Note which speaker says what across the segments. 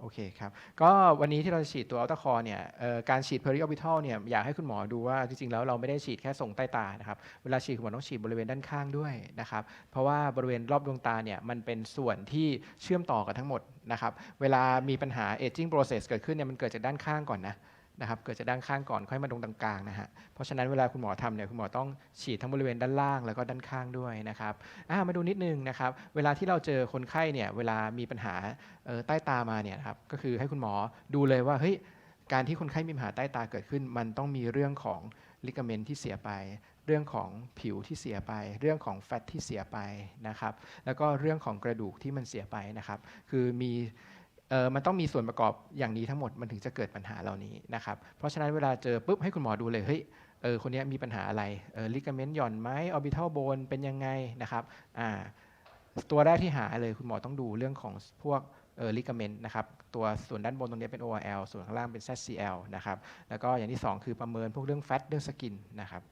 Speaker 1: โอเคครับ ก็วันนี้ที่เราจะฉีดตัวอัลตาคอเนี่ยการฉีด periorbital เนี่ยอยากให้คุณหมอดูว่าจริงๆ แล้วเราไม่ได้ฉีดแค่ส่งใต้ตานะครับ เวลาฉีดคุณหมอต้องฉีดบริเวณด้านข้างด้วยนะครับ เพราะว่าบริเวณรอบดวงตาเนี่ยมันเป็นส่วนที่เชื่อมต่อกันทั้งหมดนะครับ เวลามีปัญหา aging process เกิดขึ้นเนี่ยมันเกิดจากด้านข้างก่อนนะ นะครับเกิดจากด้านข้างก่อนค่อยมาตรงกลางนะฮะเพราะฉะนั้นเวลาคุณหมอทำเนี่ยคุณหมอต้องฉีดทั้งบริเวณด้านล่างแล้วก็ด้านข้างด้วยนะครับามาดูนิดนึงนะครับเวลาที่เราเจอคนไข้เนี่ยเวลามีปัญหาออใต้ตามาเนี่ยครับก็คือให้คุณหมอดูเลยว่าเฮ้ยการที่คนไข้มีปัญหาใต้ตาเกิดขึ้น มันต้องมีเรื่องของลิกาเมนที่เสียไป เรื่องของผิวที่เสียไป เรื่องของแฟตที่เสียไปนะครับแล้วก็เรื่องของกระดูกที่มันเสียไปนะครับคือมี เออมันต้องมีส่วนประกอบอย่างนี้ทั้งหมดมันถึงจะเกิดปัญหาเหล่านี้นะครับ เพราะฉะนั้นเวลาเจอปุ๊บให้คุณหมอดูเลยเฮ้ยเออคนนี้มีปัญหาอะไรเออลิกาเมนต์หย่อนไหมออร์บิทัลโบนเป็นยังไงนะครับอ่าตัวแรกที่หาเลยคุณหมอต้องดูเรื่องของพวกเออลิกาเมนต์นะครับตัวส่วนด้านบนตรงนี้เป็น ORL ส่วนข้างล่างเป็น ZCL นะครับแล้วก็อย่างที่ 2 คือประเมินพวกเรื่องแฟตเรื่องสกินนะครับ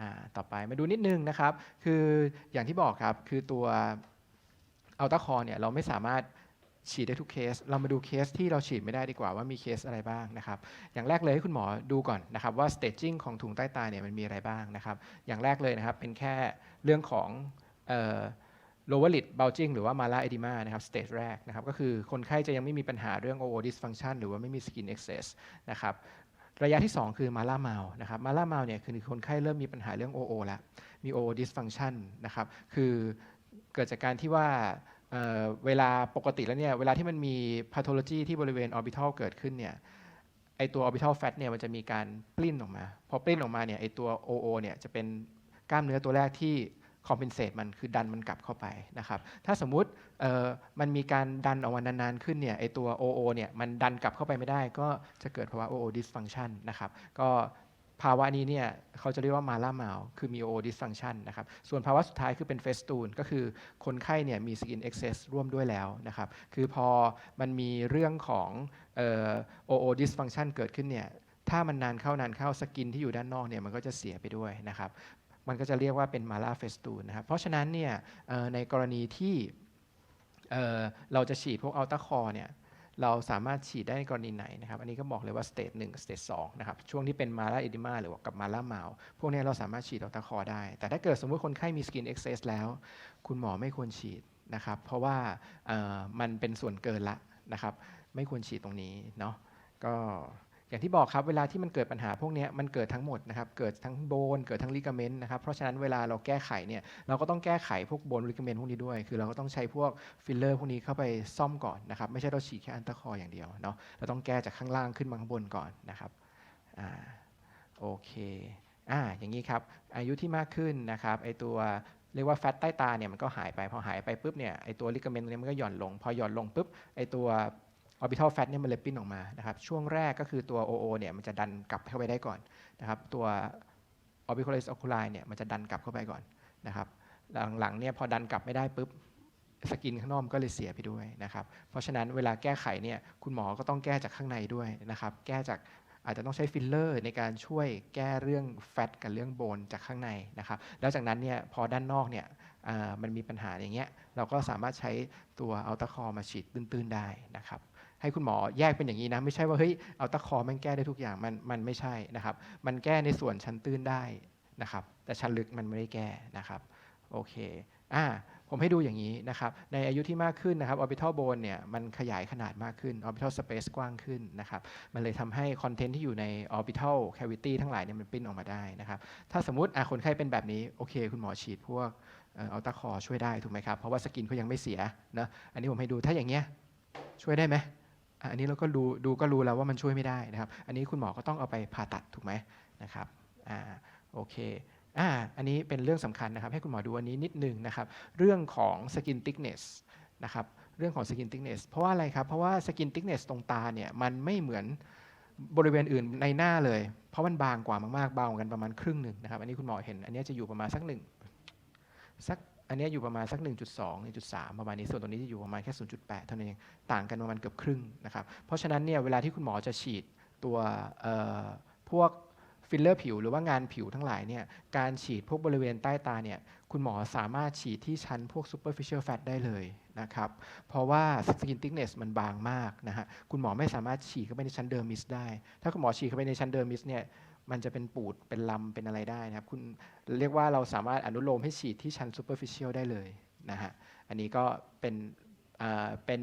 Speaker 1: อ่าต่อไปมาดูนิดนึงนะครับ คืออย่างที่บอกครับ คือตัวอัลต a าคอเนี่ยเราไม่สามารถ ฉีดได้ทุกเคส เรามาดูเคสที่เราฉีดไม่ได้ดีกว่าว่ามีเคสอะไรบ้างนะครับ อย่างแรกเลยให้คุณหมอดูก่อนนะครับว่า staging ของถุงใต้ตาเนี่ยมันมีอะไรบ้างนะครับ อย่างแรกเลยนะครับเป็นแค่เรื่องของเอ่อ lower lid bulging หรือว่า mala edema นะครับ stage แรกนะครับก็คือคนไข้จะยังไม่มีปัญหาเรื่อง OO dysfunction หรือว่าไม่มี skin excess นะครับระยะที่ 2 คือ mala mal นะครับ mala mal เนี่ยคือคนไข้เริ่มมีปัญหาเรื่อง OO แล้วมี OO dysfunction นะครับคือเกิดจากการที่ว่า เเวลาปกติแล้วเนี่ยเวลาที่มันมี pathology ที่บริเวณ orbital เกิดขึ้นเนี่ยไอตัว orbital fat เนี่ยมันจะมีการปลิ้นออกมา พอปลิ้นออกมาเนี่ยไอตัว OO เนี่ยจะเป็นกล้ามเนื้อตัวแรกที่ compensate มันคือดันมันกลับเข้าไปนะครับ ถ้าสมมุติมันมีการดันออกมานานๆขึ้นเนี่ยไอตัว OO เนี่ยมันดันกลับเข้าไปไม่ได้ ก็จะเกิดภาวะ OO dysfunction นะครับ ก็ ภาวะนี้เนี่ยเขาจะเรียกว่ามาล่าเมาคือมี OO dysfunction นะครับ ส่วนภาวะสุดท้ายคือเป็น festoon ก็คือคนไข้เนี่ยมี skin excess ร่วมด้วยแล้วนะครับ คือพอมันมีเรื่องของเอ่อ OO dysfunction เกิดขึ้นเนี่ยถ้ามันนานเข้านานเข้าสกินที่อยู่ด้านนอกเนี่ยมันก็จะเสียไปด้วยนะครับ มันก็จะเรียกว่าเป็นมาลาเฟสตูนนะครับ เพราะฉะนั้นเนี่ยในกรณีที่เเราจะฉีดพวกอัลตาคอเนี่ย เราสามารถฉีดได้ในกรณีไหนนะครับ อันนี้ก็บอกเลยว่าสเตจหนึ่งสเตจสองนะครับ ช่วงที่เป็นมาลาเอดิมาหรือว่ากับมาลาเมาพวกนี้เราสามารถฉีดออกต a าคอได้ แต่ถ้าเกิดสมมติคนไข้มีสกินเอ็กเซสแล้ว คุณหมอไม่ควรฉีดนะครับ เพราะว่ามันเป็นส่วนเกินละนะครับ ไม่ควรฉีดตรงนี้เนาะ ก็ อย่างที่บอกครับเวลาที่มันเกิดปัญหาพวกนี้มันเกิดทั้งหมดนะครับเกิดทั้งโบนเกิดทั้งลิกาเมนต์นะครับเพราะฉะนั้นเวลาเราแก้ไขเนี่ยเราก็ต้องแก้ไขพวกโบนลิกาเมนต์พวกนี้ด้วย คือเราก็ต้องใช้พวกฟิลเลอร์พวกนี้เข้าไปซ่อมก่อนนะครับไม่ใช่เราฉีดแค่อันตะคออย่างเดียวเนาะเราต้องแก้จากข้างล่างขึ้นมาข้างบนก่อนนะครับอ่าโอเคอ่าอย่างนี้ครับอายุที่มากขึ้นนะครับไอตัวเรียกว่าแฟตใต้ตาเนี่ยมันก็หายไปพอหายไปปุ๊บเนี่ยไอตัวลิกาเมนต์ตรงนี้มันก็หย่อนลง พอหย่อนลงปุ๊บไอตัว orbital fat เนี่ยมันเลยปิ้นออกมานะครับช่วงแรกก็คือตัว OO เนี่ยมันจะดันกลับเข้าไปได้ก่อนนะครับตัว orbicularis oculi เนี่ยมันจะดันกลับเข้าไปก่อนนะครับหลังๆเนี่ยพอดันกลับไม่ได้ปุ๊บสกินข้างนอกก็เลยเสียไปด้วยนะครับ เพราะฉะนั้นเวลาแก้ไขเนี่ยคุณหมอก็ต้องแก้จากข้างในด้วยนะครับ แก้จากอาจจะต้องใช้ฟิลเลอร์ในการช่วยแก้เรื่องแฟตกับเรื่องโบนจากข้างในนะครับ แล้วจากนั้นเนี่ยพอด้านนอกเนี่ยมันมีปัญหาอย่างเงี้ยเราก็สามารถใช้ตัวอัลตาคอมาฉีดตื้นๆได้นะครับ ให้คุณหมอแยกเป็นอย่างนี้นะ ไม่ใช่ว่าเฮ้ยเอาตะคอมันแก้ได้ทุกอย่างมันมันไม่ใช่นะครับ มันแก้ในส่วนชั้นตื้นได้นะครับ แต่ชั้นลึกมันไม่ได้แก้นะครับโอเคอ่าผมให้ดูอย่างนี้นะครับ ในอายุที่มากขึ้นนะครับ orbital bone เนี่ยมันขยายขนาดมากขึ้น orbital space กว้างขึ้นนะครับ มันเลยทำให้คอนเทนต์ที่อยู่ใน orbital cavity ทั้งหลายเนี่ยมันปิ้นออกมาได้นะครับ ถ้าสมมติอะคนไข้เป็นแบบนี้ โอเค คุณหมอฉีดพวกเอาตะคอช่วยได้ถูกไหมครับ เพราะว่าสกินเขายังไม่เสียนะ อันนี้ผมให้ดูถ้าอย่างเงี้ยช่วยได้ไหม อันนี้เราก็ดูดูก็รู้แล้วว่ามันช่วยไม่ได้นะครับ อันนี้คุณหมอก็ต้องเอาไปผ่าตัดถูกไหมนะครับอ่าโอเคอ่าอันนี้เป็นเรื่องสำคัญนะครับ ให้คุณหมอดูอันนี้นิดนึงนะครับ เรื่องของ skin thickness นะครับเรื่องของ skin thickness เพราะว่าอะไรครับ เพราะว่า skin thickness ตรงตาเนี่ยมันไม่เหมือนบริเวณอื่นในหน้าเลย เพราะมันบางกว่ามากๆเบากันประมาณครึ่งหนึ่งนะครับ อันนี้คุณหมอเห็น อันนี้จะอยู่ประมาณสักหนึ่งสัก อันนี้อยู่ประมาณสัก 1.2 1.3 ประมาณนี้ส่วนตรงนี้จะอยู่ประมาณแค่ 0.8 เท่านั้นเองต่างกันประมาณเกือบครึ่งนะครับเพราะฉะนั้นเนี่ยเวลาที่คุณหมอจะฉีดตัวพวกฟิลเลอร์ผิวหรือว่างานผิวทั้งหลายเนี่ยการฉีดพวกบริเวณใต้ตาเนี่ยคุณหมอสามารถฉีดที่ชั้นพวก superficial fat ได้เลยนะครับเพราะว่า skin thickness มันบางมากนะฮะคุณหมอไม่สามารถฉีดเข้าไปในชั้นเดอร์มิสได้ ถ้าคุณหมอฉีดเข้าไปในชั้นเดอร์มิสเนี่ย มันจะเป็นปูดเป็นลำเป็นอะไรได้นะครับคุณเรียกว่าเราสามารถอนุโลมให้ฉีดที่ชั้น superficial ได้เลยนะฮะอันนี้ก็เป็นเป็น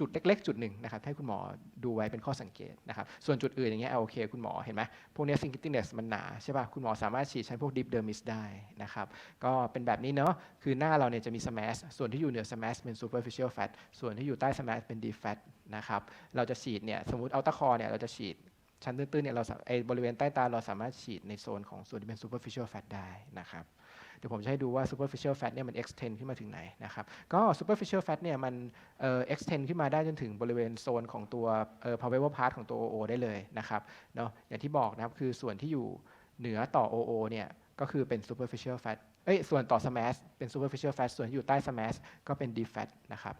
Speaker 1: จุดเล็ก ๆ จุดหนึ่งนะครับให้คุณหมอดูไว้เป็นข้อสังเกตนะครับส่วนจุดอื่นอย่างเงี้ยเอาโอเค คุณหมอเห็นไหมพวกนี้ซิงกิติเนสมันหนาใช่ป่ะคุณหมอสามารถฉีดชั้นพวกดิฟเดอร์มิสได้นะครับก็เป็นแบบนี้เนาะคือหน้าเราเนี่ยจะมีสมาชส่วนที่อยู่เหนือสมาชเป็น superficial fat ส่วนที่อยู่ใต้สมาชเป็น deep fat นะครับเราจะฉีดเนี่ยสมมติเอาตะคอเนี่ยเราจะฉีด ชั้นตื้นๆเนี่ยเราไอบริเวณใต้ตาเราสามารถฉีดในโซนของส่วนที่เป็น superficial fat ได้นะครับเดี๋ยวผมจะให้ดูว่า superficial fat เนี่ยมัน extend ขึ้นมาถึงไหนนะครับก็ superficial fat เนี่ยมันเอ่อ extend ขึ้นมาได้จนถึงบริเวณโซนของตัวเอ่อ palpebral part ของตัว OO ได้เลยนะครับเนาะอย่างที่บอกนะครับคือส่วนที่อยู่เหนือต่อ OO เนี่ยก็คือเป็น superficial fat เอ้ยส่วนต่อ smash เป็น superficial fat ส่วนอยู่ใต้ smash ก็เป็น deep fat นะครับ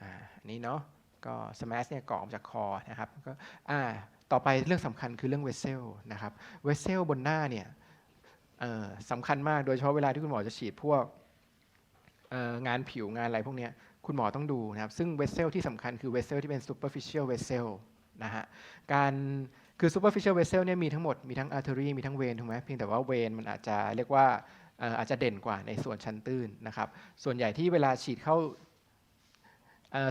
Speaker 1: อ่าอันนี้เนาะ ก็ smash เนี่ยเกาะออกจากคอนะครับก็อ่าต่อไปเรื่องสำคัญคือเรื่อง vessel นะครับ vessel บนหน้าเนี่ยสำคัญมากโดยเฉพาะเวลาที่คุณหมอจะฉีดพวกงานผิวงานอะไรพวกนี้คุณหมอต้องดูนะครับ ซึ่งเวสเซลที่สำคัญคือเวสเซลที่เป็น superficial vessel นะฮะการคือ superficial vessel เนี่ยมีทั้งหมด มีทั้ง artery มีทั้งเวนถูกไหมเพียงแต่ว่าเวนมันอาจจะเรียกว่าอาจจะเด่นกว่าในส่วนชั้นตื้นนะครับ ส่วนใหญ่ที่เวลาฉีดเข้า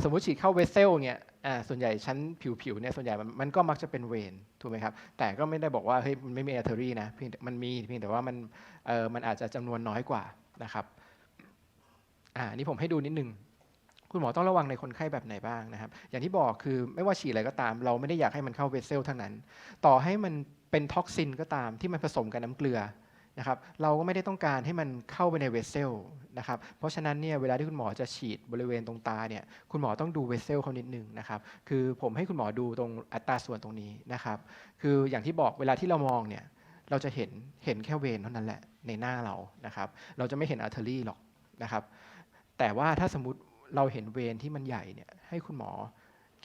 Speaker 1: สมมุติฉีดเข้าเวสเซลเนี่ยส่วนใหญ่ชั้นผิวๆเนี่ยส่วนใหญ่มันก็มักจะเป็นเวนถูกไหมครับ แต่ก็ไม่ได้บอกว่าเฮ้ยมันไม่มี artery นะเพียงมันมีเพียงแต่ว่ามันเออมันอาจจะจำนวนน้อยกว่านะครับอ่านนี้ผมให้ดูนิดนึงคุณหมอต้องระวังในคนไข้แบบไหนบ้างนะครับ อย่างที่บอกคือไม่ว่าฉีดอะไรก็ตาม เราไม่ได้อยากให้มันเข้าเวสเซลทั้งนั้น ต่อให้มันเป็นท็อกซินก็ตามที่มันผสมกับน้ำเกลือ นะครับเราก็ไม่ได้ต้องการให้มันเข้าไปในเวสเซลนะครับเพราะฉะนั้นเนี่ยเวลาที่คุณหมอจะฉีดบริเวณตรงตาเนี่ยคุณหมอต้องดูเวสเซลเขานิดนึงนะครับคือผมให้คุณหมอดูตรงอัตราส่วนตรงนี้นะครับคืออย่างที่บอกเวลาที่เรามองเนี่ยเราจะเห็นเห็นแค่เวนเท่านั้นแหละในหน้าเรานะครับเราจะไม่เห็นอาร์เทอรี่หรอกนะครับแต่ว่าถ้าสมมติเราเห็นเวนที่มันใหญ่เนี่ยให้คุณหมอ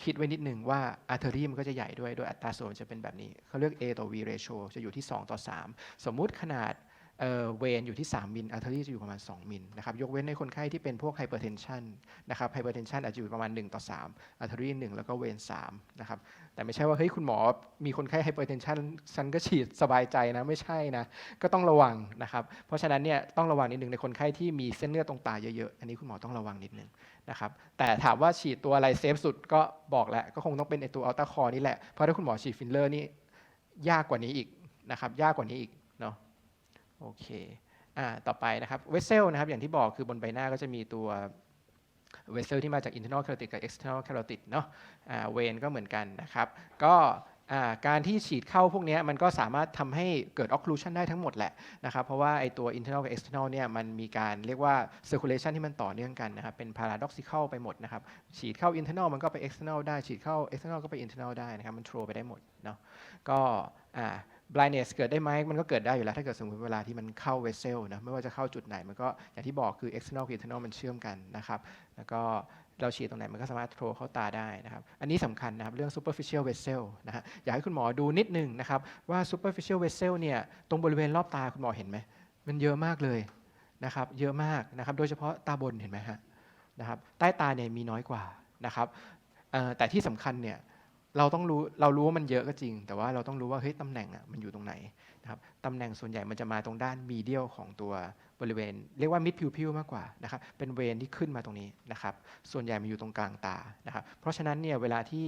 Speaker 1: คิดไว้นิดหนึ่งว่าอาร์เทอรี่มันก็จะใหญ่ด้วย โดยอัตราส่วนจะเป็นแบบนี้ เขาเรียก A ต่อ V ratio จะอยู่ที่ 2 ต่อ 3 สมมุติขนาดเอ่อเวนอยู่ที่ 3 มิลอาร์เทอรี่จะอยู่ประมาณ 2 มิลนะครับ ยกเว้นในคนไข้ที่เป็นพวกไฮเปอร์เทนชันนะครับไฮเปอร์เทนชันอาจจะอยู่ประมาณ 1 ต่อ 3อาร์เทอรี่1แล้วก็เวน3นะครับ แต่ไม่ใช่ว่า เฮ้ย คุณหมอมีคนไข้ไฮเปอร์เทนชันฉันก็ฉีดสบายใจนะ ไม่ใช่นะ ก็ต้องระวังนะครับ เพราะฉะนั้นเนี่ยต้องระวังนิดนึงในคนไข้ที่มีเส้นเลือดตรงตาเยอะๆ อันนี้คุณหมอต้องระวังนิดนึง นะครับแต่ถามว่าฉีดตัวอะไรเซฟสุดก็บอกแล้วก็คงต้องเป็นไอตัวอัลตราคอนี่แหละ เพราะถ้าคุณหมอฉีดฟิลเลอร์นี่ยากกว่านี้อีกนะครับยากกว่านี้อีกเนาะโอเคอ่าต่อไปนะครับเวสเซลนะครับอย่างที่บอกคือบนใบหน้าก็จะมีตัวเวสเซลที่มาจาก internal carotid กับ external carotid เนาะอ่าเวนก็เหมือนกันนะครับ ก็ การที่ฉีดเข้าพวกนี้มันก็สามารถทำให้เกิด occlusion ได้ทั้งหมดแหละนะครับเพราะว่าไอตัว internal กับ external เนี่ยมันมีการเรียกว่า circulation ที่มันต่อเนื่องกันนะครับเป็น paradoxical ไปหมดนะครับฉีดเข้า internal มันก็ไป external ได้ฉีดเข้า external ก็ไป internal ได้นะครับมัน throw ไปได้หมดเนาะก็อ่า blindness เกิดได้ไหมมันก็เกิดได้อยู่แล้ว ถ้าเกิดสมมติเวลาที่มันเข้า vessel นะไม่ว่าจะเข้าจุดไหนมันก็อย่างที่บอกคือ external กับ internal มันเชื่อมกันนะครับแล้วก็ เราฉีดตรงไหนมันก็สามารถโทรเข้าตาได้นะครับ อันนี้สำคัญนะครับเรื่อง superficial vessel นะฮะอยากให้คุณหมอดูนิดนึงนะครับว่า superficial vessel เนี่ยตรงบริเวณรอบตาคุณหมอเห็นไหมมันเยอะมากเลยนะครับเยอะมากนะครับโดยเฉพาะตาบนเห็นไหมฮะนะครับใต้ตาเนี่ยมีน้อยกว่านะครับแต่ที่สำคัญเนี่ยเราต้องรู้เรารู้ว่ามันเยอะก็จริง แต่ว่าเราต้องรู้ว่าเฮ้ยตำแหน่งอะมันอยู่ตรงไหน นะครับตำแหน่งส่วนใหญ่มันจะมาตรงด้านมีเดียลของตัวบริเวณ เรียกว่า mid pupil มากกว่านะครับเป็นเวนที่ขึ้นมาตรงนี้นะครับส่วนใหญ่มันอยู่ตรงกลางตานะครับเพราะฉะนั้นเนี่ยเวลาที่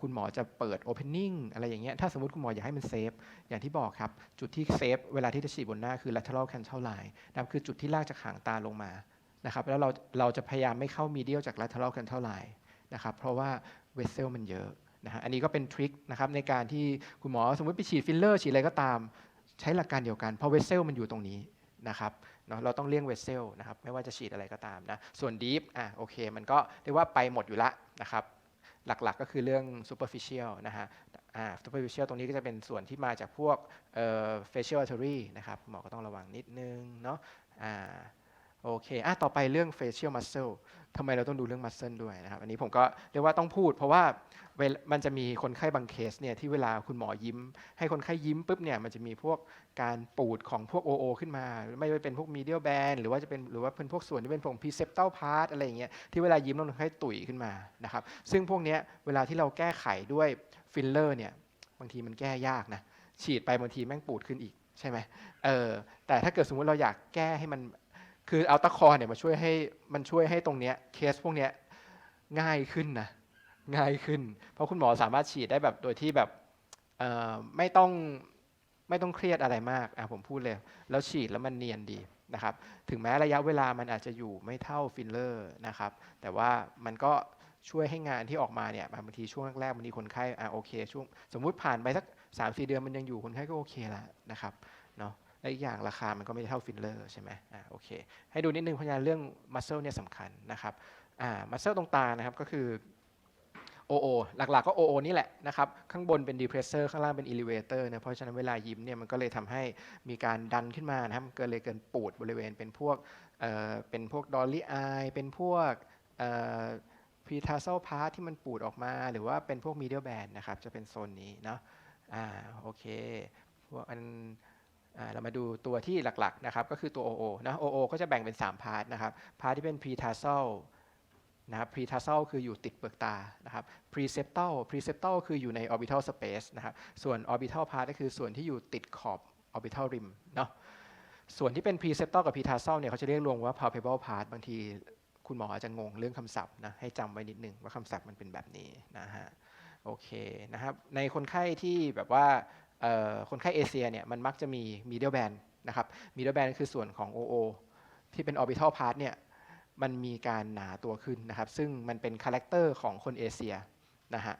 Speaker 1: คุณหมอจะเปิด opening อะไรอย่างเงี้ยถ้าสมมติคุณหมออยากให้มันเซฟอย่างที่บอกครับ จุดที่เซฟเวลาที่จะฉีดบนหน้าคือ lateral canthal line นะครับคือจุดที่ลากจากหางตาลงมานะครับแล้วเราเราจะพยายามไม่เข้า medial จาก lateral canthal line นะครับเพราะว่า vessel มันเยอะ นะฮะอันนี้ก็เป็นทริคนะครับในการที่คุณหมอสมมติไปฉีดฟิลเลอร์ฉีดอะไรก็ตาม ใช้หลักการเดียวกันเพราะ vessel มันอยู่ตรงนี้นะครับเนาะเราต้องเลี่ยง vessel นะครับไม่ว่าจะฉีดอะไรก็ตามนะส่วน deep อะโอเค มันก็เรียกว่าไปหมดอยู่ละนะครับหลักๆก็คือเรื่อง superficial นะฮะอ่า superficial ตรงนี้ก็จะเป็นส่วนที่มาจากพวกเอ่อ facial artery นะครับหมอก็ต้องระวังนิดนึงเนาะอ่า โอเคอะต่อไปเรื่อง facial muscle ทำไมเราต้องดูเรื่อง muscle ด้วยนะครับ อันนี้ผมก็เรียกว่าต้องพูด เพราะว่ามันจะมีคนไข้บางเคสเนี่ยที่เวลาคุณหมอยิ้ม ให้คนไข้ยิ้มปุ๊บเนี่ยมันจะมีพวกการปูดของพวก OO ขึ้นมา ไม่ว่าเป็นพวก medial band หรือว่าจะเป็นหรือว่าเป็นพวกส่วนที่เป็นพวก preceptal part อะไรอย่างเงี้ยที่เวลายิ้มแล้วคนไข้ตุ๋ยขึ้นมานะครับ ซึ่งพวกเนี้ยเวลาที่เราแก้ไขด้วยฟิลเลอร์เนี่ยบางทีมันแก้ยากนะฉีดไปบางทีแม่งปูดขึ้นอีกใช่ไหมเออแต่ถ้าเกิดสมมติเราอยากแก้ให้มัน คือเอัลต a คอเนี่ยมาช่วยให้มันช่วยให้ตรงเนี้ยเคสพวกเนี้ยง่ายขึ้นนะง่ายขึ้น เพราะคุณหมอสามารถฉีดได้แบบโดยที่แบบไม่ต้องไม่ต้องเครียดอะไรมากอะผมพูดเลย แล้วฉีดแล้วมันเนียนดีนะครับถึงแม้ระยะเวลามันอาจจะอยู่ไม่เท่าฟิลเลอร์นะครับแต่ว่ามันก็ช่วยให้งานที่ออกมาเนี่ยบางทีช่วงแรกๆบางทีคนไข้อะโอเคช่วงสมมุติผ่านไปสักสามสี่เดือนมันยังอยู่คนไข้ก็โอเคแล้วนะครับ และอีกอย่างราคามันก็ไม่เท่าฟิลเลอร์ใช่ไหมอ่าโอเค ให้ดูนิดนึงเพราะฉะนั้นเรื่องมัสเซลเนี่ยสำคัญนะครับอ่ามัสเซลตรงตานะครับก็คือ OO หลักๆก็ OO นี่แหละนะครับ ข้างบนเป็น depressor ข้างล่างเป็น elevator นะเพราะฉะนั้นเวลายิ้มเนี่ยมันก็เลยทำให้มีการดันขึ้นมานะครับเกิดเลยเกินปูดบริเวณเป็นพวกเอ่อเป็นพวก dolly eye เป็นพวกเอ่อ pretarsal part ที่มันปูดออกมา หรือว่าเป็นพวก medial band นะครับ จะเป็นโซนนี้เนาะอ่าโอเคพวกอัน เรามาดูตัวที่หลักๆนะครับก็คือตัว OO นะ OO ก็จะแบ่งเป็น 3 พาร์ทนะครับพาร์ทที่เป็น pretarsal นะครับ pretarsal คืออยู่ติดเปลือกตานะครับ preceptal preceptal คืออยู่ใน orbital space นะครับส่วน orbital part ก็คือส่วนที่อยู่ติดขอบ orbital rim เนาะส่วนที่เป็น preceptal กับ pretarsal เนี่ยเขาจะเรียกรวมว่า palpable part บางทีคุณหมออาจจะงงเรื่องคำศัพท์นะให้จำไว้นิดนึงว่าคำศัพท์มันเป็นแบบนี้นะฮะโอเคนะครับในคนไข้ที่แบบว่า คนไข้เอเชียเนี่ยมันมักจะมี middle band นะครับ middle band คือส่วนของ OO ที่เป็น orbital part เนี่ยมันมีการหนาตัวขึ้นนะครับ ซึ่งมันเป็นคาแรคเตอร์ของคนเอเชียนะฮะ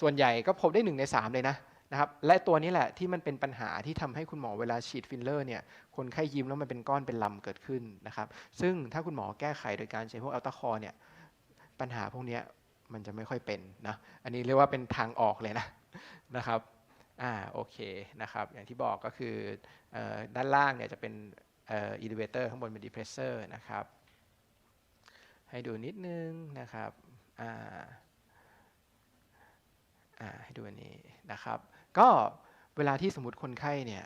Speaker 1: ส่วนใหญ่ก็พบได้1ใน 3 เลยนะนะครับและตัวนี้แหละที่มันเป็นปัญหาที่ทำให้คุณหมอเวลาฉีดฟิลเลอร์เนี่ยคนไข้ยิ้มแล้วมันเป็นก้อนเป็นลำเกิดขึ้นนะครับ ซึ่งถ้าคุณหมอแก้ไขโดยการใช้พวกอัลตราคอร์เนี่ยปัญหาพวกนี้มันจะไม่ค่อยเป็นนะอันนี้เรียกว่าเป็นทางออกเลยนะนะครับ อ่าโอเคนะครับอย่างที่บอกก็คืออด้านล่างเนี่ยจะเป็นอ่อ elevator ข้างบนเป็น depressor นะครับให้ดูนิดนึงนะครับอ่าอ่าให้ดูอันนี้นะครับ ก็เวลาที่สมมติคนไข้เนี่ย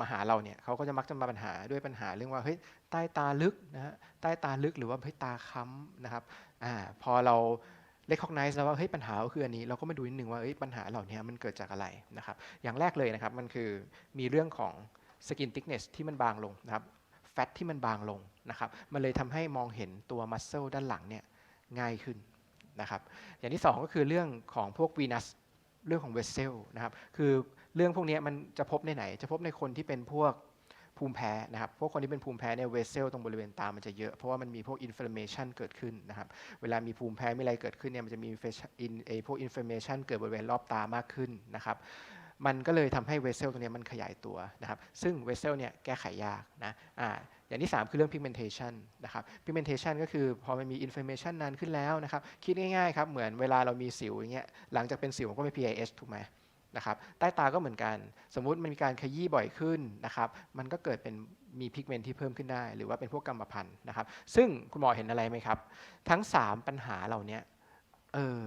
Speaker 1: มาหาเราเนี่ยเขาก็จะมักจะมาปัญหาด้วยปัญหาเรื่องว่าเฮ้ยใต้ตาลึกนะฮะใต้ตาลึกหรือว่าเฮ้ยตาค้ำนะครับอ่าพอเรา recognize แล้วว่าเฮ้ยปัญหาคืออันนี้เราก็มาดูนิดนึงว่าเฮ้ยปัญหาเหล่านี้มันเกิดจากอะไรนะครับอย่างแรกเลยนะครับมันคือมีเรื่องของ skin thickness ที่มันบางลงนะครับ fat ที่มันบางลงนะครับมันเลยทำให้มองเห็นตัว muscle ด้านหลังเนี่ยง่ายขึ้นนะครับอย่างที่สองก็คือเรื่องของพวก venous เรื่องของ vessel นะครับคือเรื่องพวกนี้มันจะพบในไหน จะพบในคนที่เป็นพวก ภูมิแพ้นะครับ พวกคนที่เป็นภูมิแพ้เนี่ย vessel ตรงบริเวณตามันจะเยอะ เพราะว่ามันมีพวก inflammation เกิดขึ้นนะครับ เวลามีภูมิแพ้มีอะไรเกิดขึ้นเนี่ยมันจะมีไอพวก inflammation เกิดบริเวณรอบตามากขึ้นนะครับมันก็เลยทำให้เวสเซลตัวเนี้ยมันขยายตัวนะครับ ซึ่งเวสเซลเนี่ยแก้ไขยากนะอ่าอย่างที่ 3 คือเรื่อง pigmentation นะครับ pigmentation ก็คือพอมันมี inflammation นานขึ้นแล้วนะครับ คิดง่ายๆครับ เหมือนเวลาเรามีสิวอย่างเงี้ย หลังจากเป็นสิวมันก็เป็น PIH ถูกไหม นะครับใต้ตาก็เหมือนกัน สมมุติมันมีการขยี้บ่อยขึ้นนะครับมันก็เกิดเป็นมีพิกเมนต์ที่เพิ่มขึ้นได้ หรือว่าเป็นพวกกรรมพันธุ์นะครับ ซึ่งคุณหมอเห็นอะไรไหมครับ ทั้ง 3 ปัญหาเหล่านี้เออ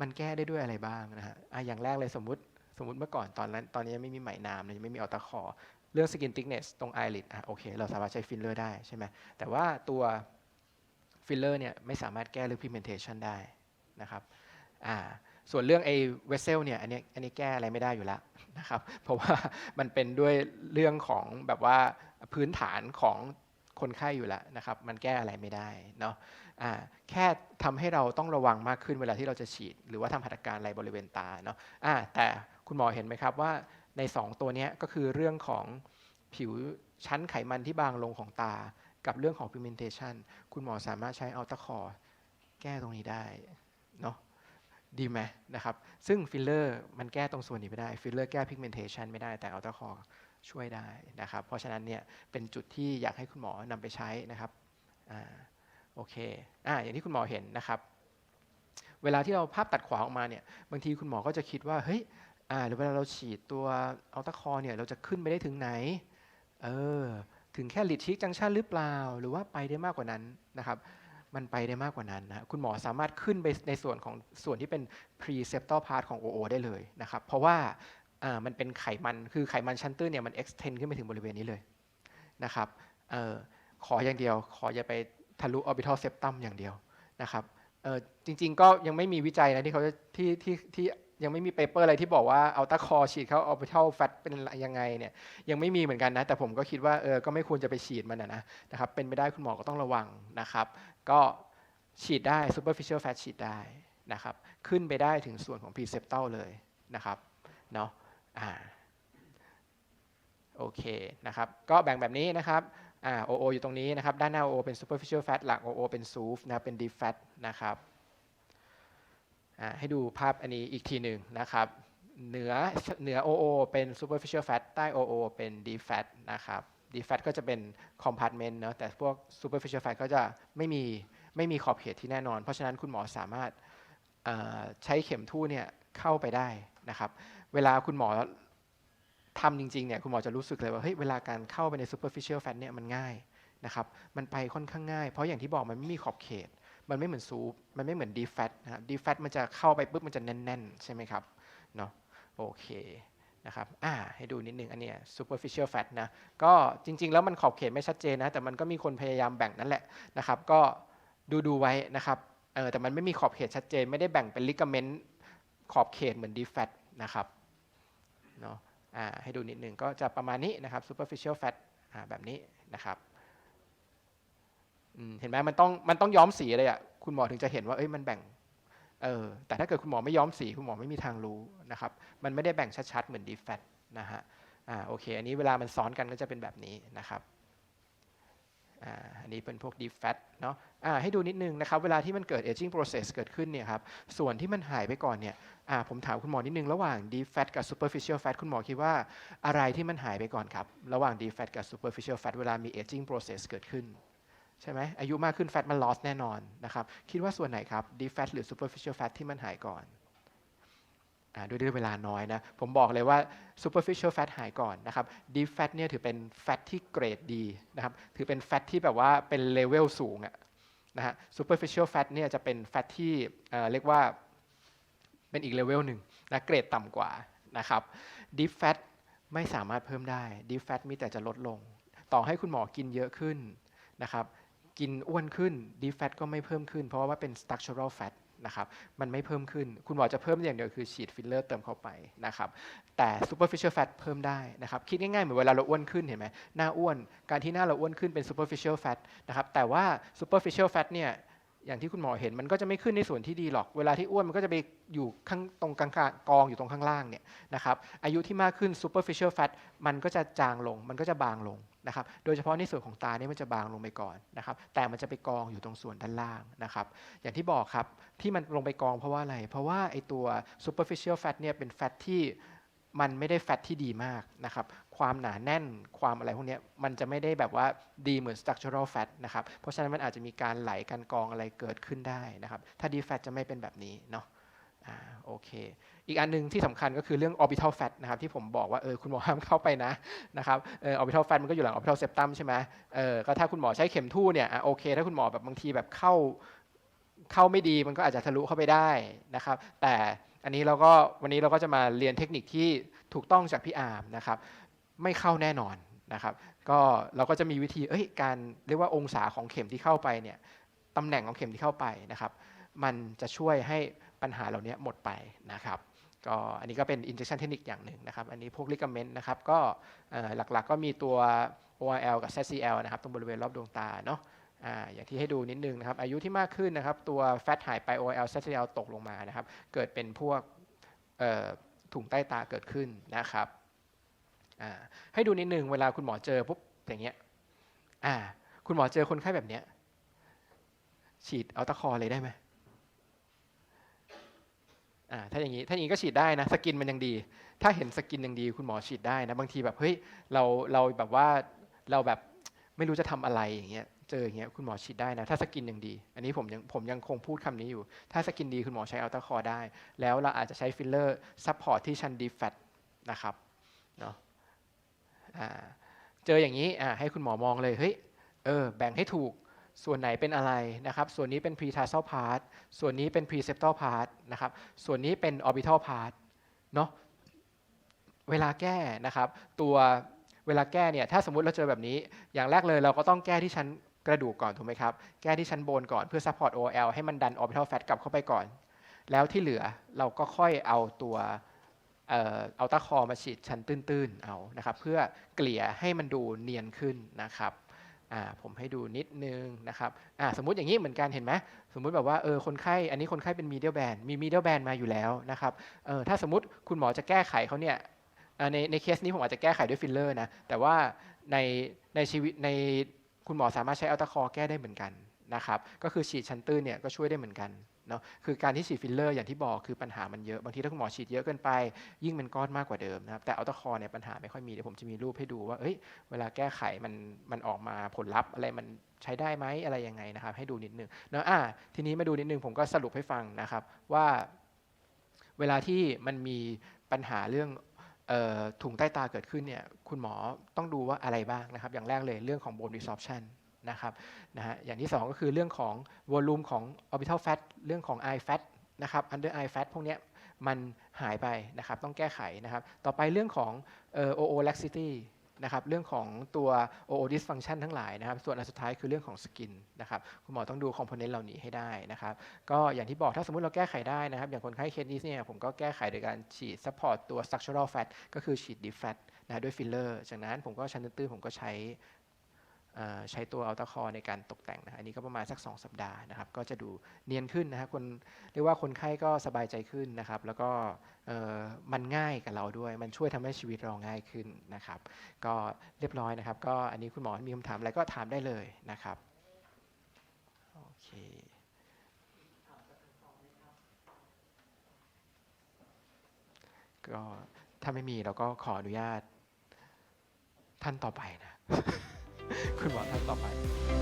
Speaker 1: มันแก้ได้ด้วยอะไรบ้างนะฮะอะอย่างแรกเลยสมมติสมมติเมื่อก่อนตอนนั้นตอนนี้ยังไม่มีไหมน้ำเลยยังไม่มีอัลตาคอร์เรื่อง skin thickness ตรง eyelid อะโอเค เราสามารถใช้ฟิลเลอร์ได้ใช่ไหมแต่ว่าตัวฟิลเลอร์เนี่ยไม่สามารถแก้เรื่อง pigmentation ได้นะครับอ่า ส่วนเรื่องไอ้ vessel เนี่ยอันนี้อันนี้แก้อะไรไม่ได้อยู่แล้วนะครับ เพราะว่ามันเป็นด้วยเรื่องของแบบว่าพื้นฐานของคนไข้อยู่แล้วนะครับ มันแก้อะไรไม่ได้เนาะอ่าแค่ทำให้เราต้องระวังมากขึ้นเวลาที่เราจะฉีด หรือว่าทำหัตถการอะไรบริเวณตาเนาะอ่าแต่คุณหมอเห็นไหมครับว่าใน 2 ตัวนี้ก็คือเรื่องของผิวชั้นไขมันที่บางลงของตา กับเรื่องของ pigmentation คุณหมอสามารถใช้อัลตราคอร์แก้ตรงนี้ได้เนาะ ดีไหมนะครับ ซึ่งฟิลเลอร์มันแก้ตรงส่วนนี้ไม่ได้ ฟิลเลอร์แก้ pigmentation ไม่ได้แต่อัลตราคอร์ช่วยได้นะครับ เพราะฉะนั้นเนี่ยเป็นจุดที่อยากให้คุณหมอนำไปใช้นะครับอ่าโอเคอ่าอย่างที่คุณหมอเห็นนะครับ เวลาที่เราภาพตัดขวาออกมาเนี่ยบางทีคุณหมอก็จะคิดว่าเฮ้ยอ่าหรือเวลาเราฉีดตัวอัลตราคอร์เนี่ยเราจะขึ้นไปได้ถึงไหนเออถึงแค่ลิทิกจังชันหรือเปล่า หรือว่าไปได้มากกว่านั้นนะครับ มันไปได้มากกว่านั้นนะคุณหมอสามารถขึ้นไปในส่วนของส่วนที่เป็น preceptor part ของ OO ได้เลยนะครับ เพราะว่ามันเป็นไขมันคือไขมันชั้นตื้นเนี่ยมัน extend ขึ้นไปถึงบริเวณนี้เลยนะครับออขออย่างเดียว ขออย่าไปทะลุ orbital septum อย่างเดียวนะครับจริง ๆ ก็ยังไม่มีวิจัยนะที่เขาที่ที่ที่ ยังไม่มีเปเปอร์อะไรที่บอกว่าเอาตาคอฉีดเข้า orbital fat เป็นยังไงเนี่ยยังไม่มีเหมือนกันนะ แต่ผมก็คิดว่าเออก็ไม่ควรจะไปฉีดมันนะนะครับเป็นไปได้คุณหมอก็ต้องระวังนะครับ ก็ฉีดได้ superficial fat ฉีดได้นะครับ ขึ้นไปได้ถึงส่วนของ preceptal เลยนะครับเนาะอ่าโอเคนะครับก็แบ่งแบบนี้นะครับอ่า OO อยู่ตรงนี้นะครับ ด้านหน้า OO เป็น superficial fat หลัง OO เป็น SOOF นะครับเป็น deep fat นะครับ ให้ดูภาพอันนี้อีกทีหนึ่งนะครับ เหนือเหนือ OO เป็น superficial fat ใต้ OO เป็น deep fat นะครับ deep fat ก็จะเป็น compartment เนอะแต่พวก superficial fat ก็จะไม่มีไม่มีขอบเขตที่แน่นอน เพราะฉะนั้นคุณหมอสามารถใช้เข็มทู่เนี่ยเข้าไปได้นะครับ เวลาคุณหมอทำจริงๆเนี่ยคุณหมอจะรู้สึกเลยว่าเฮ้ยเวลาการเข้าไปใน superficial fat เนี่ยมันง่ายนะครับ มันไปค่อนข้างง่าย เพราะอย่างที่บอกมันไม่มีขอบเขต มันไม่เหมือนซูป มันไม่เหมือน deep fat นะครับ deep fat มันจะเข้าไปปุ๊บมันจะแน่นๆ ใช่ไหมครับ เนาะโอเคนะครับ อ่า ให้ดูนิดนึงอันเนี้ย superficial fat นะ ก็จริง ๆ แล้วมันขอบเขตไม่ชัดเจนนะ แต่มันก็มีคนพยายามแบ่งนั่นแหละนะครับ ก็ดูดูไว้นะครับ เออ แต่มันไม่มีขอบเขตชัดเจน ไม่ได้แบ่งเป็น ligament ขอบเขตเหมือน deep fat นะครับ เนาะ อ่า ให้ดูนิดนึงก็จะประมาณนี้นะครับ superficial fat อ่า แบบนี้นะครับ เห็นไหมมันต้องมันต้องย้อมสีเลยอะคุณหมอถึงจะเห็นว่าเอ้ยมันแบ่งเออแต่ถ้าเกิดคุณหมอไม่ย้อมสี คุณหมอไม่มีทางรู้นะครับมันไม่ได้แบ่งชัดๆเหมือนดีแฟตนะฮะอ่าโอเค อันนี้เวลามันซ้อนกันก็จะเป็นแบบนี้นะครับอ่าอันนี้เป็นพวก deep fat เนาะอ่าให้ดูนิดนึงนะครับเวลาที่มันเกิด aging process เกิดขึ้นเนี่ยครับส่วนที่มันหายไปก่อนเนี่ยอ่าผมถามคุณหมอนิดนึง ระหว่าง deep fat กับ superficial fat คุณหมอคิดว่าอะไรที่มันหายไปก่อนครับ ระหว่าง deep fat กับ superficial fat เวลามี aging process เกิดขึ้น ใช่ไหมอายุมากขึ้นแฟตมัน loss แน่นอนนะครับ คิดว่าส่วนไหนครับ deep fat หรือ superficial fat ที่มันหายก่อนด้วยด้วยเวลาน้อยนะ ผมบอกเลยว่า superficial fat หายก่อนนะครับ deep fat เนี่ยถือเป็นแฟตที่เกรดดีนะครับ ถือเป็นแฟตที่แบบว่าเป็นเลเวลสูงอะนะฮะ superficial fat เนี่ยจะเป็นแฟตที่เอ่อเรียกว่าเป็นอีกเลเวลหนึ่งนะเกรดต่ำกว่านะครับ deep fat ไม่สามารถเพิ่มได้ deep fat มีแต่จะลดลง ต่อให้คุณหมอกินเยอะขึ้นนะครับ กินอ้วนขึ้นดีแฟตก็ไม่เพิ่มขึ้น เพราะว่าเป็น structural fat นะครับมันไม่เพิ่มขึ้น คุณหมอจะเพิ่มอย่างเดียวคือฉีดฟิลเลอร์เติมเข้าไปนะครับแต่ superficial fat เพิ่มได้นะครับคิดง่ายๆ เหมือนเวลาเราอ้วนขึ้นเห็นไหมหน้าอ้วน การที่หน้าเราอ้วนขึ้นเป็น superficial fat นะครับแต่ว่า superficial fat เนี่ย อย่างที่คุณหมอเห็นมันก็จะไม่ขึ้นในส่วนที่ดีหรอก เวลาที่อ้วนมันก็จะไปอยู่ข้างตรงกลางกองอยู่ตรงข้างล่างเนี่ยนะครับ อายุที่มากขึ้น superficial fat มันก็จะจางลง มันก็จะบางลงนะครับ โดยเฉพาะในส่วนของตาเนี่ยมันจะบางลงไปก่อนนะครับ แต่มันจะไปกองอยู่ตรงส่วนด้านล่างนะครับ อย่างที่บอกครับที่มันลงไปกองเพราะว่าอะไร เพราะว่าไอตัว superficial fat เนี่ยเป็นแฟตที่ มันไม่ได้แฟตที่ดีมากนะครับ ความหนาแน่นความอะไรพวกนี้มันจะไม่ได้แบบว่าดีเหมือน structural fat นะครับ เพราะฉะนั้นมันอาจจะมีการไหลการกองอะไรเกิดขึ้นได้นะครับ ถ้า deep fat จะไม่เป็นแบบนี้เนาะอ่าโอเค อีกอันหนึงที่สำคัญก็คือเรื่อง orbital fat นะครับที่ผมบอกว่าเออคุณหมอห้ามเข้าไปนะนะครับเออ orbital fat มันก็อยู่หลัง orbital septum ใช่ไหมเออก็ถ้าคุณหมอใช้เข็มทู่เนี่ยอะโอเค ถ้าคุณหมอแบบบางทีแบบเข้าเข้าไม่ดีมันก็อาจจะทะลุเข้าไปได้นะครับ แต่ อันนี้เราก็วันนี้เราก็จะมาเรียนเทคนิคที่ถูกต้องจากพี่อาร์มนะครับไม่เข้าแน่นอนนะครับก็เราก็จะมีวิธีเอ้ยการเรียกว่าองศาของเข็มที่เข้าไปเนี่ยตำแหน่งของเข็มที่เข้าไปนะครับ มันจะช่วยให้ปัญหาเหล่านี้หมดไปนะครับก็อันนี้ก็เป็น injection เทคนิคอย่างหนึ่งนะครับ อันนี้พวก ligament นะครับ ก็หลักๆก็มีตัว ORL กับ ZCL นะครับ ตรงบริเวณรอบดวงตาเนาะ อ่าอย่างที่ให้ดูนิดนึงนะครับ อายุที่มากขึ้นนะครับ ตัว fat หายไป ORL ZCL ตกลงมานะครับ เกิดเป็นพวกถุงใต้ตาเกิดขึ้นนะครับ ให้ดูนิดนึงเวลาคุณหมอเจอปุ๊บอย่างเงี้ยคุณหมอเจอคนไข้แบบเนี้ยฉีดเอาตะคอเลยได้ไหมถ้าอย่างนี้ถ้าอย่างนี้ก็ฉีดได้นะ สกินมันยังดี ถ้าเห็นสกินยังดี คุณหมอฉีดได้นะ บางทีแบบเฮ้ยเราเราแบบว่าเราแบบไม่รู้จะทำอะไรอย่างเงี้ย เจออย่างเงี้ยคุณหมอฉีดได้นะ ถ้าสกินยังดี อันนี้ผมยังผมยังคงพูดคำนี้อยู่ ถ้าสกินดีคุณหมอใช้อัลตราคอร์ได้ แล้วเราอาจจะใช้ฟิลเลอร์ซัพพอร์ตที่ชั้นดีแฟตนะครับเนาะเจออย่างนี้ให้คุณหมอมองเลยเฮ้ยเออแบ่งให้ถูกส่วนไหนเป็นอะไรนะครับ ส่วนนี้เป็น pretarsal part ส่วนนี้เป็น preceptal part นะครับ ส่วนนี้เป็น orbital part เนาะ เวลาแก้นะครับ ตัวเวลาแก้เนี่ย ถ้าสมมุติเราเจอแบบนี้ อย่างแรกเลยเราก็ต้องแก้ที่ชั้น กระดูกก่อนถูกไหมครับ แก้ที่ชั้นบนก่อนเพื่อ support OL ให้มันดัน orbital fat กลับเข้าไปก่อน แล้วที่เหลือเราก็ค่อยเอาตัวเอัลตาคอมาฉีดชั้นตื้นๆเอานะครับ เพื่อเกลี่ยให้มันดูเนียนขึ้นนะครับผมให้ดูนิดนึงนะครับสมมุติอย่างนี้เหมือนกันเห็นไหมสมมุติแบบว่าเออคนไข้อันนี้คนไข้เป็นมีเดีย b แบนมีมีเดีย b แบนมาอยู่แล้วนะครับเออถ้าสมมติคุณหมอจะแก้ไขเขาเนี่ยในในเคสนี้ผมอาจจะแก้ไขด้วยฟิลเลอร์นะแต่ว่าในในชีวิตใน คุณหมอสามารถใช้อัลตราคอแก้ได้เหมือนกันนะครับก็คือฉีดชั้นตื้นเนี่ยก็ช่วยได้เหมือนกันเนาะคือการที่ฉีดฟิลเลอร์อย่างที่บอกคือปัญหามันเยอะบางทีถ้าคุณหมอฉีดเยอะเกินไป ยิ่งเป็นก้อนมากกว่าเดิมนะครับแต่อัลตราคอร์เนี่ยปัญหาไม่ค่อยมีเดี๋ยวผมจะมีรูปให้ดูว่าเอ้ยเวลาแก้ไขมันมันออกมาผลลัพธ์อะไรมันใช้ได้ไหมอะไรยังไงนะครับ ให้ดูนิดนึงเนาะอะทีนี้มาดูนิดนึงผมก็สรุปให้ฟังนะครับว่า เวลาที่มันมีปัญหาเรื่อง ถุงใต้ตาเกิดขึ้นเนี่ยคุณหมอต้องดูว่าอะไรบ้างนะครับ อย่างแรกเลยเรื่องของ bone resorption นะครับนะฮะอย่างที่ 2 ก็คือเรื่องของ volume ของ orbital fat เรื่องของ eye fat นะครับ under eye fat พวกเนี้ยมันหายไปนะครับต้องแก้ไขนะครับ ต่อไปเรื่องของ OO laxity นะครับเรื่องของตัว OO dysfunction ทั้งหลายนะครับส่วนอันสุดท้ายคือเรื่องของสกินนะครับคุณหมอต้องดูคอมโพเนนต์เหล่านี้ให้ได้นะครับก็อย่างที่บอกถ้าสมมติเราแก้ไขได้นะครับอย่างคนไข้เคสนี้เนี่ยผมก็แก้ไขโดยการฉีดซัพพอร์ตตัว structural fat ก็คือฉีด deep fat นะด้วยฟิลเลอร์จากนั้นผมก็ชั้นตื้นๆผมก็ใช้ ใช้ตัวอัลตาคอในการตกแต่งนะอันนี้ก็ประมาณสัก 2 สัปดาห์นะครับ ก็จะดูเนียนขึ้นนะครับคนเรียกว่าคนไข้ก็สบายใจขึ้นนะครับ แล้วก็มันง่ายกับเราด้วย มันช่วยทำให้ชีวิตเราง่ายขึ้นนะครับ ก็เรียบร้อยนะครับ ก็อันนี้คุณหมอมีคำถามอะไรก็ถามได้เลยนะครับโอเคก็ถ้าไม่มีเราก็ขออนุญาตท่านต่อไปนะ คุณหมอท่านต่อไป